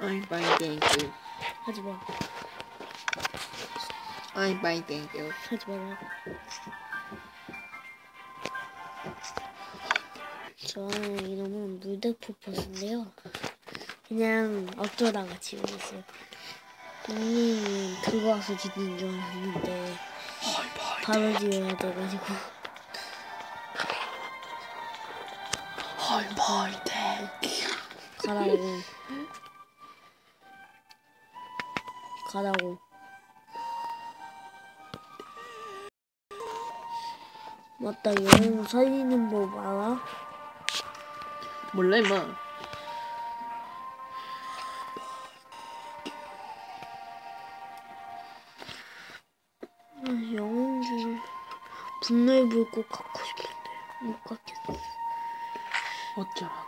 I'm fine, thank you. 하지 마. I'm fine, thank you. 하지 말라고. 저는 이놈은 물대포포인데요. 그냥 어쩌다가 지우겠어요. 동님은 그거 와서 짓는 줄 알았는데. 바로 지어야 돼가지고 thank you. 가라고. 가라고. 맞다, 여행 살리는 법 알아? 몰라 임마. 아, 영웅줄 분노의 불꽃 갖고 싶은데 못 갖겠어. 어쩌라고.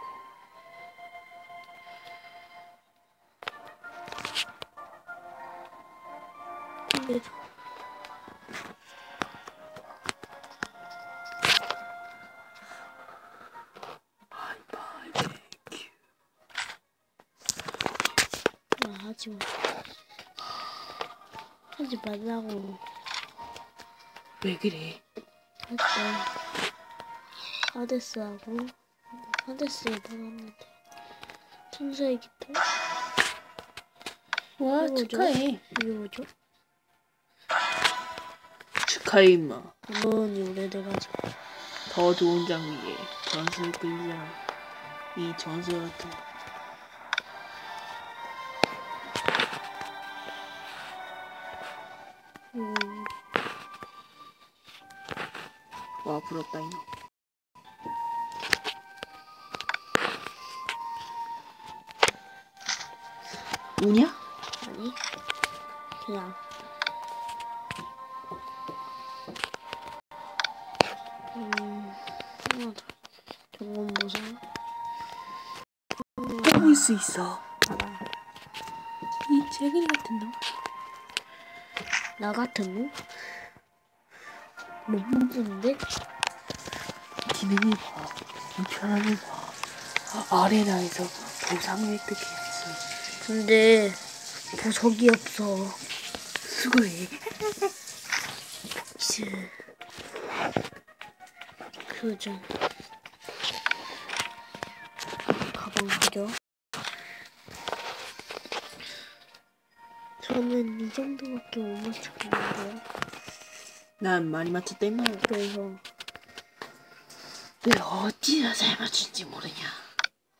아, 하지 마. 하지 말라고. 왜 그래? 하지 마. 하데스하고 하데스에 나갔는데 천사의 깃털 와? 축하해. 이게 뭐죠? 임마. 너는 오래돼가지고 더 좋은 장비에 전설을 끌자. 이 전설 같은. 음, 와 부럽다 이놈. 우냐? 아니 그냥 경험보사 뽑을 수 있어. 이 재근이 같은 놈. 나 같은 놈? 못 뽑는데? 기능을 봐. 우편함을 봐. 아레나에서 보상을 획득해야지. 근데 보석이 없어 수고해. 씨. 그좀 가 방 가져. 저는 이 정도밖에 못 맞추겠는데요. 난 많이 맞췄다 임마. 그래서 왜 어찌나 잘 맞춘지 모르냐.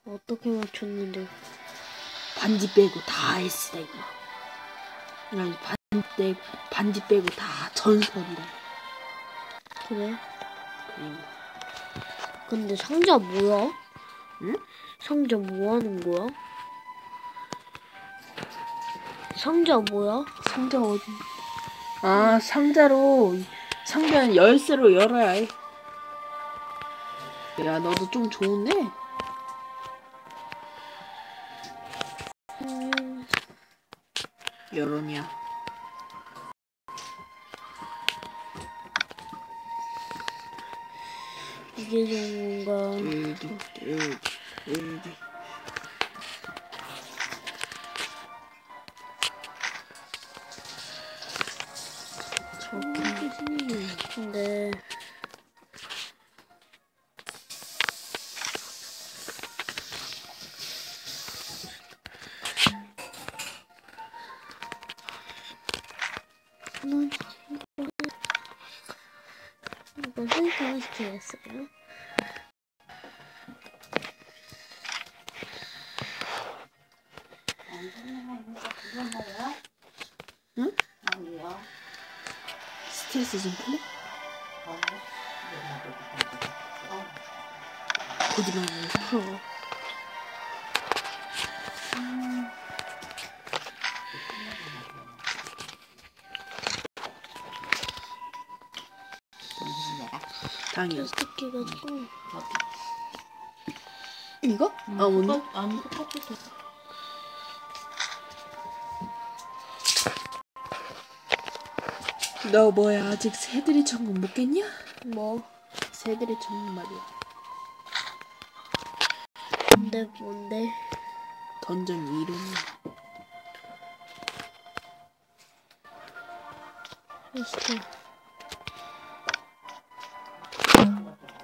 어떻게 맞췄는데 반지 빼고 다 S다 임마. 난 반지 빼고, 반지 빼고 다 전설이다. 그래? 그리고 근데 상자 뭐야? 응? 상자 뭐 하는 거야? 상자 뭐야? 상자 어디? 아 상자로 상자는 열쇠로 열어야 해. 야 너도 좀 좋은데? 음, 여름이야. 이게 여기. 저렇게 근데 응? 스트레스 좀 풀려? 거짓말 안 해. 풀어. 플라스틱 해가지고 이거? 아 뭔데? 아니 똑같았어. 너 뭐야 아직 새들이 천국 못 깼냐? 뭐 새들의 천국 말이야. 근데 뭔데? 더 던전 이론이야. 진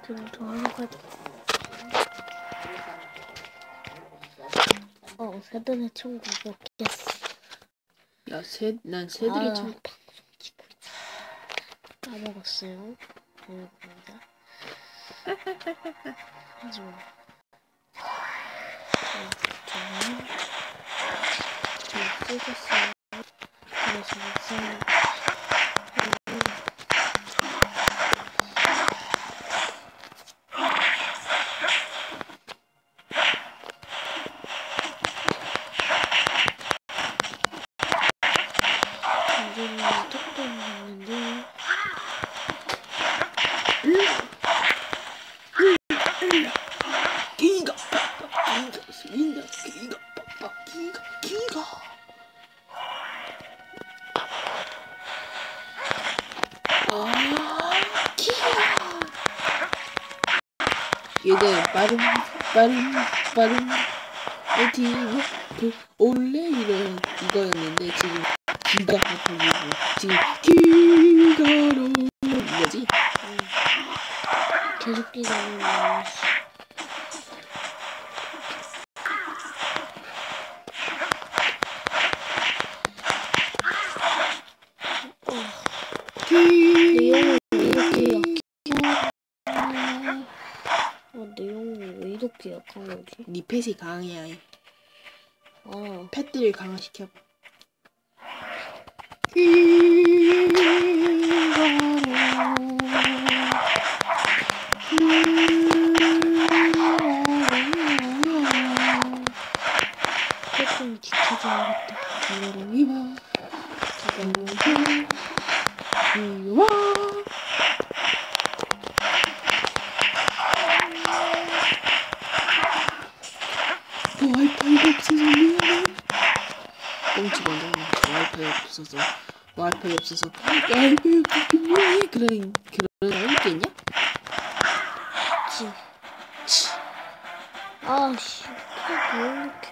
짜. 그럼 더 하는 거 어, 새들의 천국 먹겠어. 야, 새, 난 새들이 아, 참 방송 키고 있어. 까먹었어요. 죄송합니다. 하지 마. 저는 좀 쓰겠어요. 그래서 빠름 빠름. 에티브 그 원래 이런 이거였는데 지금 기가 바뀌고 지금 기가로 이거지? 계속 뛰다니는 내용을 왜 이렇게 약해? 어, 내용이 왜 이렇게 약한 거지? 니 펫이 강해야 해. 아, 펫들을 강화시켜. 조금 지켜줘야겠다. 와이파이가 없어서 미안해. 꽁치 먼저 와이파이 없어서 와이파이 없어서 미안해. 그런 그런 거 있겠냐? 지. 아, 씨. 왜 이렇게?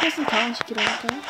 펫을 강화시키라니까요.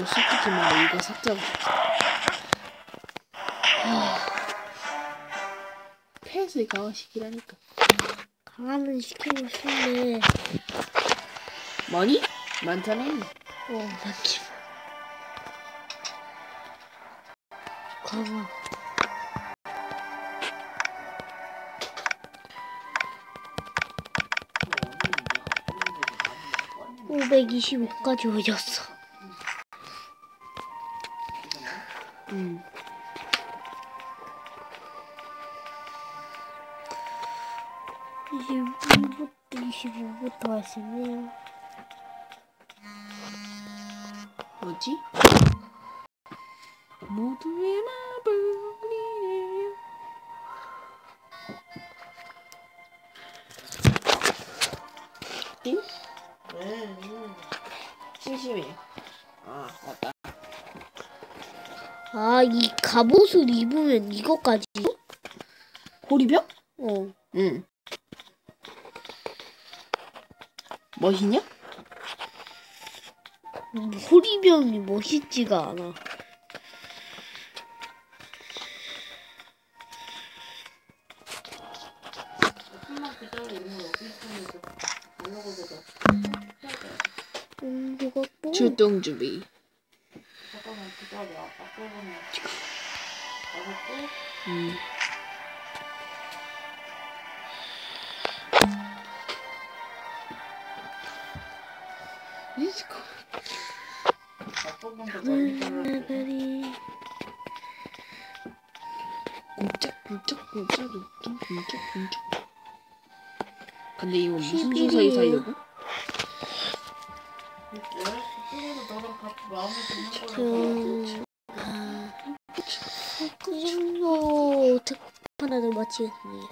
너 솔직히 말해 이거 삭제하고 싶어. 펫을 강화시키라니까. 강화는 시키고 싶은데, 뭐니? 많잖아. 어, 맞지. 강화. 어, 925까지 올렸어. 음. 이십부터 25부터 하시네요. 아, 이 갑옷을 입으면 이거까지? 호리병? 어. 응. 멋있냐? 음, 호리병이 멋있지가 않아. 출동 준비. 음. 이스코. 나가리 굴짝 굴짝 굴짝 굴짝 굴짝 굴짝. 근데 이거 무슨 주사위 살려고? 그... 아, 그 정도 특판을 마치겠습니다.